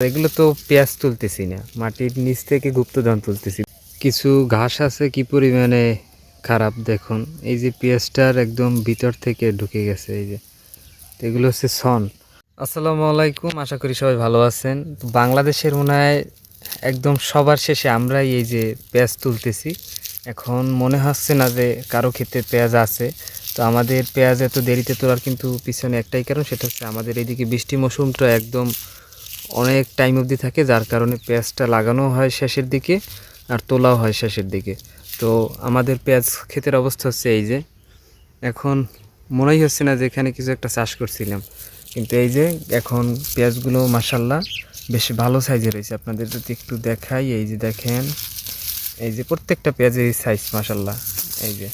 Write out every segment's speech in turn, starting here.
এগুলো তো পেঁয়াজ তুলতেছি না, মাটির নিচ থেকে গুপ্তধন তুলতেছি। কিছু ঘাস আছে, কি পরিমাণে খারাপ দেখুন। এই যে পেঁয়াজটার একদম ভিতর থেকে ঢুকে গেছে, এই যে। এগুলো হচ্ছে সন। আসসালামু আলাইকুম, আশা করি সবাই ভালো আছেন। বাংলাদেশের মনে হয় একদম সবার শেষে আমরাই এই যে পেঁয়াজ তুলতেছি। এখন মনে হচ্ছে না যে কারও ক্ষেত্রে পেঁয়াজ আছে। তো আমাদের পেঁয়াজ এত দেরিতে তোলার কিন্তু পিছনে একটাই কারণ, সেটা হচ্ছে আমাদের এইদিকে বৃষ্টি মৌসুমটা একদম অনেক টাইম অবধি থাকে, যার কারণে পেঁয়াজটা লাগানো হয় শেষের দিকে আর তোলাও হয় শেষের দিকে। তো আমাদের পেঁয়াজ ক্ষেতের অবস্থা হচ্ছে এই যে, এখন মনেই হচ্ছে না যে এখানে কিছু একটা চাষ করছিলাম। কিন্তু এই যে এখন পেঁয়াজগুলো মাসাল্লাহ বেশ ভালো সাইজের রয়েছে আপনাদের যদি একটু দেখাই, এই যে দেখেন, এই যে প্রত্যেকটা পেঁয়াজের সাইজ মাসাল্লাহ এই যে।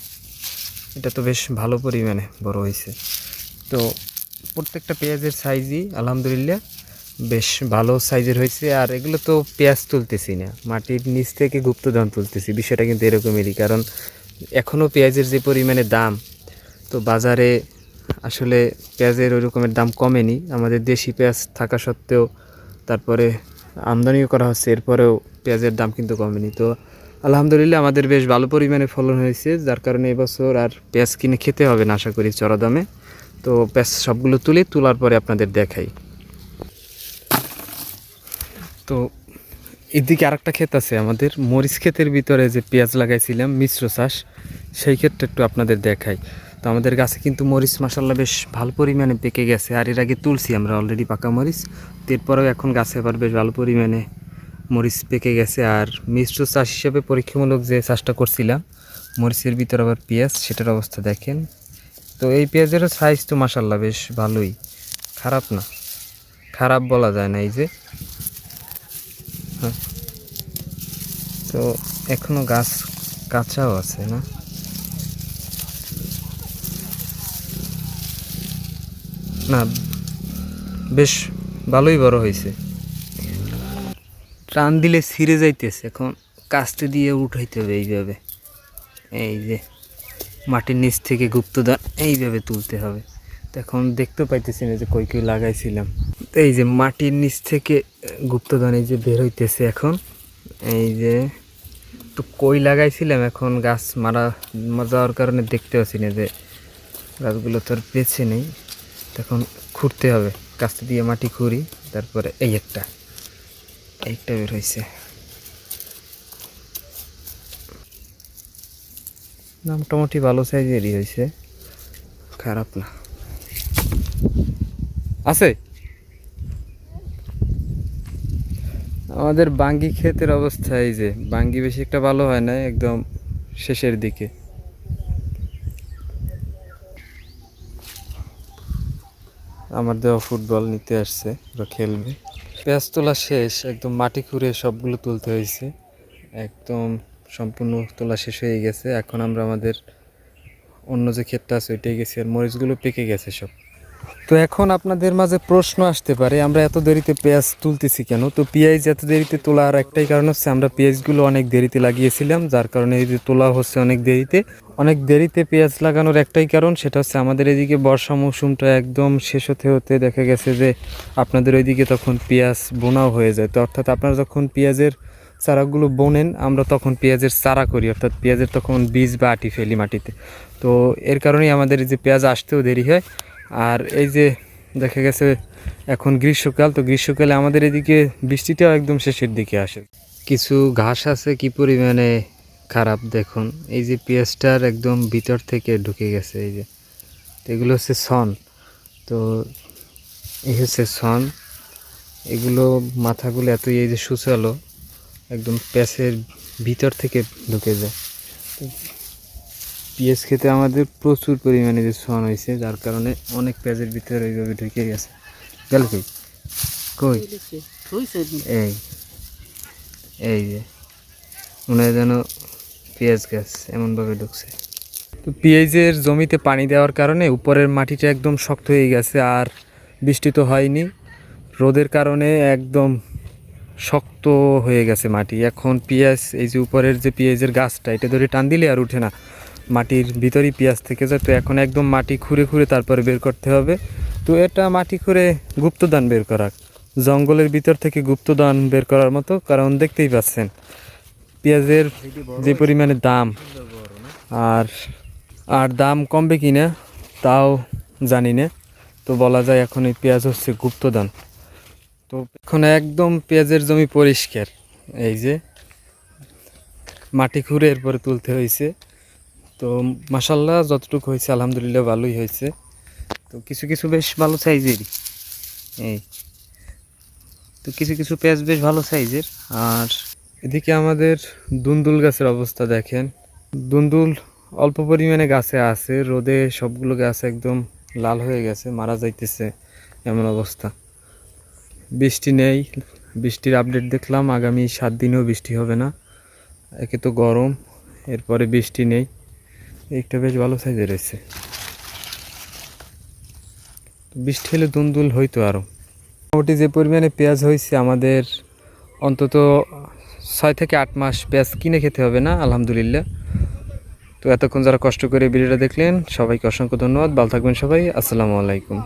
এটা তো বেশ ভালো পরিমাণে বড় হয়েছে। তো প্রত্যেকটা পেঁয়াজের সাইজই আলহামদুলিল্লাহ বেশ ভালো সাইজের হয়েছে। আর এগুলো তো পেঁয়াজ তুলতেছি না, মাটির নিচ থেকে গুপ্তধন তুলতেছি, বিষয়টা কিন্তু এরকমেরই। কারণ এখনও পেঁয়াজের যে পরিমাণে দাম, তো বাজারে আসলে পেঁয়াজের ওই রকমের দাম কমেনি। আমাদের দেশি পেঁয়াজ থাকা সত্ত্বেও তারপরে আমদানিও করা হচ্ছে, এরপরেও পেঁয়াজের দাম কিন্তু কমেনি। তো আলহামদুলিল্লাহ আমাদের বেশ ভালো পরিমাণে ফলন হয়েছে, যার কারণে এবছর আর পেঁয়াজ কিনে খেতে হবে না, আশা করি চড়া দামে। তো পেঁয়াজ সবগুলো তুলে, তোলার পরে আপনাদের দেখাই। তো এদিকে আরেকটা ক্ষেত আছে আমাদের। মরিচ ক্ষেতের ভিতরে যে পেঁয়াজ লাগাইছিলাম, মিশ্র চাষ, সেই ক্ষেত্রে একটু আপনাদের দেখাই। তো আমাদের গাছে কিন্তু মরিচ মাসাল্লাহ বেশ ভালো পরিমাণে পেকে গেছে, আর এর আগে তুলছি আমরা অলরেডি পাকা মরিচ। এরপরেও এখন গাছে আবার বেশ ভালো পরিমাণে মরিচ পেকে গেছে, আর মিশ্র চাষ হিসেবে পরীক্ষামূলক যে চাষটা করছিলাম, মরিচের ভিতরে আবার পেঁয়াজ, সেটার অবস্থা দেখেন। তো এই পেঁয়াজেরও সাইজ তো মাসাল্লাহ বেশ ভালোই। খারাপ না। খারাপ বলা যায় না এই যে। তো এখনও গাছ কাঁচাও আছে, না? না, বেশ ভালোই বড় হয়েছে। টান দিলে ছিঁড়ে যাইতেছে, এখন কাস্তে দিয়ে উঠাইতে হবে এইভাবে। এই যে, মাটির নিচ থেকে গুপ্তদান এইভাবে তুলতে হবে। তো এখন দেখতে পাইতেছি না যে কই কই লাগাইছিলাম। এই যে মাটির নিচ থেকে গুপ্তদান এই যে বের হইতেছে এখন, এই যে তো কই লাগাইছিলাম, এখন গাছ মারা যাওয়ার কারণে দেখতে পাচ্ছি না যে গাছগুলো তো আর বেছে নেই। তখন খুঁড়তে হবে, কাস্তে দিয়ে মাটি খুঁড়ি, তারপরে এই একটা, এইটা বের হয়েছে না, মোটামুটি ভালো সাইজেরই হয়েছে খারাপ না। আছে? আমাদের বাঙ্গি ক্ষেতের অবস্থা এই যে, বাঙ্গি বেশি একটা ভালো হয় না, একদম শেষের দিকে। আমার দেওয়া ফুটবল নিতে আসছে, ওরা খেলবে। পেঁয়াজ তোলা শেষ, একদম মাটি খুঁড়ে সবগুলো তুলতে হয়েছে। একদম সম্পূর্ণ তোলা শেষ হয়ে গেছে। এখন আমরা আমাদের অন্য যে ক্ষেতটা আছে, ওইটাই গেছি, আর মরিচগুলো পেকে গেছে সব। তো এখন আপনাদের মাঝে প্রশ্ন আসতে পারে, আমরা এত দেরিতে পেঁয়াজ তুলতেছি কেন? তো পেঁয়াজ এত দেরিতে তোলার একটাই কারণ হচ্ছে আমরা পেঁয়াজগুলো অনেক দেরিতে লাগিয়েছিলাম, যার কারণে এই যে তোলা হচ্ছে অনেক দেরিতে। অনেক দেরিতে পেঁয়াজ লাগানোর একটাই কারণ সেটা হচ্ছে আমাদের এদিকে বর্ষা মৌসুমটা একদম শেষ হতে হতে দেখা গেছে যে আপনাদের ওইদিকে তখন পেঁয়াজ বোনাও হয়ে যায়। তো অর্থাৎ আপনারা যখন পেঁয়াজের চারাগুলো বোনেন, আমরা তখন পেঁয়াজের চারা করি, অর্থাৎ পেঁয়াজের তখন বীজ বা আটি ফেলি মাটিতে। তো এর কারণেই আমাদের যে পেঁয়াজ আসতেও দেরি হয়। আর এই যে দেখা গেছে এখন গ্রীষ্মকাল, তো গ্রীষ্মকালে আমাদের এদিকে বৃষ্টিটাও একদম শেষের দিকে আসে। কিছু ঘাস আছে, কি পরিমাণে খারাপ দেখুন। এই যে পেঁয়াজটার একদম ভিতর থেকে ঢুকে গেছে, এই যে। এগুলো হচ্ছে সন তো এই হচ্ছে সন এগুলো মাথাগুলো এতই এই যে সুচালো একদম প্যাঁচের ভিতর থেকে ঢুকে যায়। পেঁয়াজ খেতে আমাদের প্রচুর পরিমাণে যে সন হয়েছে, যার কারণে অনেক পেঁয়াজের ভিতরে ওইভাবে ঢুকে গেছে। গেল কই কই? এই এই যে মনে হয় যেন পেঁয়াজ গাছ এমনভাবে ঢুকছে। তো পেঁয়াজের জমিতে পানি দেওয়ার কারণে উপরের মাটিটা একদম শক্ত হয়ে গেছে আর বৃষ্টি তো হয়নি। রোদের কারণে একদম শক্ত হয়ে গেছে মাটি। এখন পেঁয়াজ, এই যে উপরের যে পেঁয়াজের গাছটা, এটা ধরে টান দিলে আর উঠে না। মাটির ভিতরেই পেঁয়াজ থেকে যায়। তো এখন একদম মাটি খুঁড়ে খুঁড়ে তারপরে বের করতে হবে। তো এটা মাটি খুঁড়ে গুপ্তদান বের করা। জঙ্গলের ভিতর থেকে গুপ্তদান বের করার মতো কারণ দেখতেই পাচ্ছেন। পেঁয়াজের যে পরিমাণে দাম আর আর দাম কমবে কি না তাও জানি না। তো বলা যায় এখন এই পেঁয়াজ হচ্ছে গুপ্তদান। তো এখন একদম পেঁয়াজের জমি পরিষ্কার। এই যে মাটি খুঁড়ে এরপরে তুলতে হয়েছে। তো মাসাল্লাহ যতটুকু হয়েছে, আলহামদুলিল্লাহ ভালোই হয়েছে। তো কিছু কিছু বেশ ভালো সাইজেরই এই। তো কিছু কিছু পেঁয়াজ বেশ ভালো সাইজের। আর এদিকে আমাদের দুন্দুল গাছের অবস্থা দেখেন। দুন্দুল অল্প পরিমাণে গাছে আছে, রোদে সবগুলো গাছ একদম লাল হয়ে গেছে, মারা যাইতেছে এমন অবস্থা। বৃষ্টি নেই, বৃষ্টির আপডেট দেখলাম, আগামী সাত দিনেও বৃষ্টি হবে না। একে তো গরম, এরপরে বৃষ্টি নেই। একটা বেশ ভালো সাইজের রয়েছে বৃষ্টি হলে দুন্দুল হইতো আরও মোটামুটি যে পরিমাণে পেঁয়াজ হয়েছে, আমাদের অন্তত ছয় থেকে আট মাস পেঁয়াজ কিনে খেতে হবে না, আলহামদুলিল্লাহ। তো এতক্ষণ যারা কষ্ট করে ভিডিওটা দেখলেন, সবাইকে অসংখ্য ধন্যবাদ। ভালো থাকবেন সবাই। আসসালামু আলাইকুম।